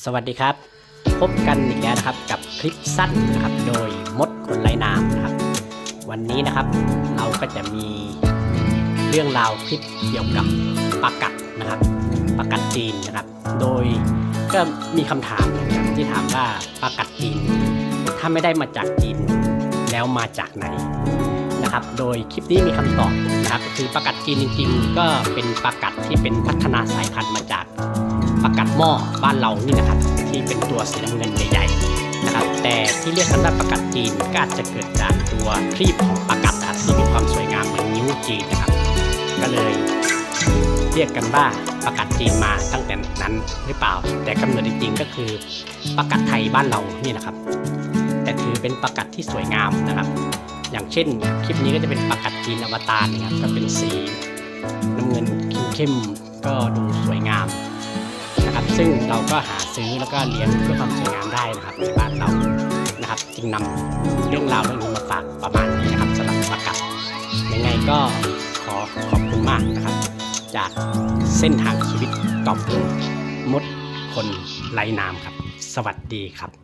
สวัสดีครับ พบกันอีกแล้วนะครับกับคลิปสั้นนะครับโดยมดคนไร้นามนะครับ วันนี้นะครับเราก็จะมีเรื่องราวคลิปเกี่ยวกับปากัดนะครับปากัดจีนนะครับ โดยก็มีคำถามนะครับที่ถามว่าปากัดจีน ถ้าไม่ได้มาจากจีนแล้วมาจากไหนนะครับ โดยคลิปนี้มีคำตอบนะครับคือปากัดจีนจริง ๆ ก็เป็นปากัดที่เป็นพัฒนาสายพันธุ์มาจาก ปลากัดหม้อบ้านเรานี่นะครับ ที่เป็นตัวสีน้ำเงินใหญ่ๆนะครับ แต่ที่เรียกกันว่าปลากัดจีนก็อาจจะเกิดจากตัวครีบของปลากัดนะครับที่มีความสวยงามเหมือนนิ้วจีนนะครับ ก็เลยเรียกกันว่าปลากัดจีนมาตั้งแต่นั้นหรือเปล่า แต่กำเนิดจริงๆก็คือปลากัดไทยบ้านเรานี่นะครับ แต่ถือเป็นปลากัดที่สวยงามนะครับ อย่างเช่นคลิปนี้ก็จะเป็นปลากัดจีนอวตารนะครับก็เป็นสีน้ำเงินเข้มๆก็ดูสวยงาม ซึ่งเราก็หาซื้อแล้วก็เลี้ยงเพื่อความสวยงามได้นะครับในบ้านเรานะครับ จึงนำเรื่องราวเรื่องนี้มาฝากประมาณนี้นะครับสำหรับประกัดยังไงก็ขอขอบคุณมากนะครับ จากเส้นทางชีวิตกอบมดคนไร้นามครับ สวัสดีครับ